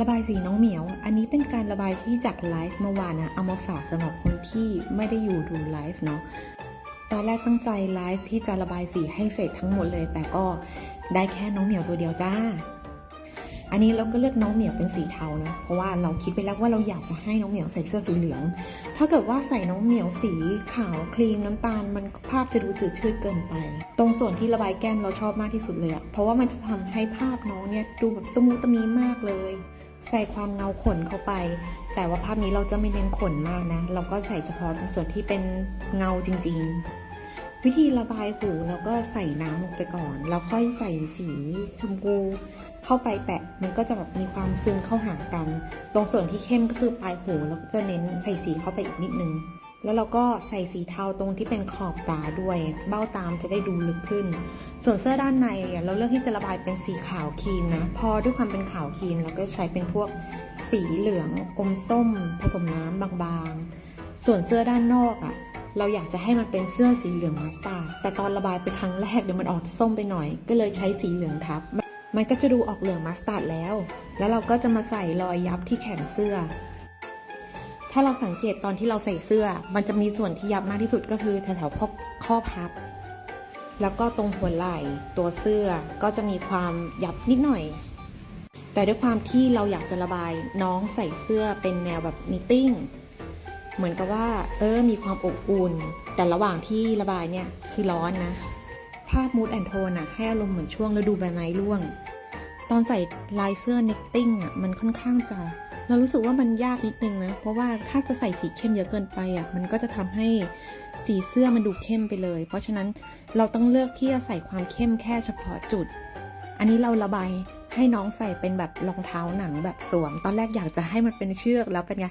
ระบายสีน้องเหมียว อันนี้เป็นการระบายที่จากไลฟ์เมื่อวานนะ เอามาฝากสำหรับคนที่ไม่ได้อยู่ดูไลฟ์เนาะ ตอนแรกตั้งใจไลฟ์ที่จะระบายสีให้เสร็จทั้งหมดเลย แต่ก็ได้แค่น้องเหมียวตัวเดียวจ้า อันนี้เราก็เลือกน้องเหมียวเป็นสีเทานะ เพราะว่าเราคิดไปแล้วว่าเราอยากจะให้น้องเหมียวใส่เสื้อสีเหลือง ถ้าเกิดว่าใส่น้องเหมียวสีขาวครีมน้ำตาล มันภาพจะดูจืดชืดเกินไป ตรงส่วนที่ระบายแก้มเราชอบมากที่สุดเลยอะเพราะว่ามันจะทำให้ภาพน้องเนี่ยดูแบบตะมูตะมีมากเลย ใส่ความเงาขนเข้าไป แต่ว่าภาพนี้เราจะไม่เน้นขนมากนะ เราก็ใส่เฉพาะตรงส่วนที่เป็นเงาจริง ๆ วิธีระบายหูเราก็ใส่น้ำลงไปก่อน แล้วค่อยใส่สีชมพูเข้าไปแตะมันก็จะแบบมีความซึมเข้าหากัน ตรงส่วนที่เข้มก็คือปลายหูเราก็จะเน้นใส่สีเข้าไปอีกนิดนึง แล้วเราก็ใส่สีเทาตรงที่เป็นขอบตาด้วย เบ้าตามจะได้ดูลึกขึ้น ส่วนเสื้อด้านในเราเลือกที่จะระบายเป็นสีขาวครีมนะ พอด้วยความเป็นขาวครีมเราก็ใช้เป็นพวกสีเหลืองอมส้ม ผสมน้ำบางๆ ส่วนเสื้อด้านนอกอะ่ะ เราอยากจะให้มันเป็นเสื้อสีเหลืองมัสตาร์ดแต่ตอนระบายไปครั้งแรกเดี๋ยวมันออกส้มไปหน่อย ก็เลยใช้สีเหลืองทับ มันก็จะดูออกเหลืองมัสตาร์ดแล้ว แล้วเราก็จะมาใส่รอยยับที่แขนเสื้อ ถ้าเราสังเกตตอนที่เราใส่เสื้อ มันจะมีส่วนที่ยับมากที่สุดก็คือแถวๆข้อข้อพับ แล้วก็ตรงหัวไหล่ตัวเสื้อก็จะมีความยับนิดหน่อย แต่ด้วยความที่เราอยากจะระบายน้องใส่เสื้อเป็นแนวแบบนิตติ้งเหมือนกับว่าเออมีความอบอุ่น แต่ระหว่างที่ระบายเนี่ยคือร้อนนะ ภาพมูดแอนโทนอะให้อารมณ์เหมือนช่วงฤดูใบไม้ร่วง ตอนใส่ลายเสื้อนิตติ้งอะมันค่อนข้างจะ เรารู้สึกว่ามันยากนิดนึงนะ เพราะว่าถ้าจะใส่สีเข้มเยอะเกินไปอะ มันก็จะทำให้สีเสื้อมันดูเข้มไปเลย เพราะฉะนั้นเราต้องเลือกที่จะใส่ความเข้มแค่เฉพาะจุด อันนี้เราระบายให้น้องใส่เป็นแบบรองเท้าหนังแบบสวม ตอนแรกอยากจะให้มันเป็นเชือกแล้วเป็นไง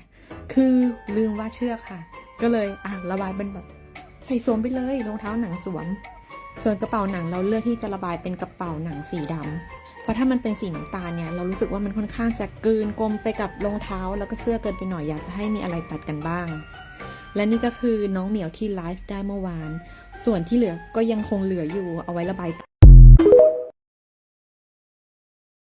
คือลืมว่าเชือกค่ะ ก็เลยอะระบายเป็นแบบใส่สวมไปเลยรองเท้าหนังสวม ส่วนกระเป๋าหนังเราเลือกที่จะระบายเป็นกระเป๋าหนังสีดำเพ ราะถ้ามันเป็นสีน้ำตาลเนี่ยเรารู้สึกว่ามันค่อนข้างจะกลืนกลมไปกับรองเท้า แล้วก็เสื้อเกินไปหน่อยอยากจะให้มีอะไรตัดกันบ้าง และนี่ก็คือน้องเหมียวที่ไลฟ์ได้เมื่อวาน ส่วนที่เหลือก็ยังคงเหลืออยู่เอาไว้ระบาย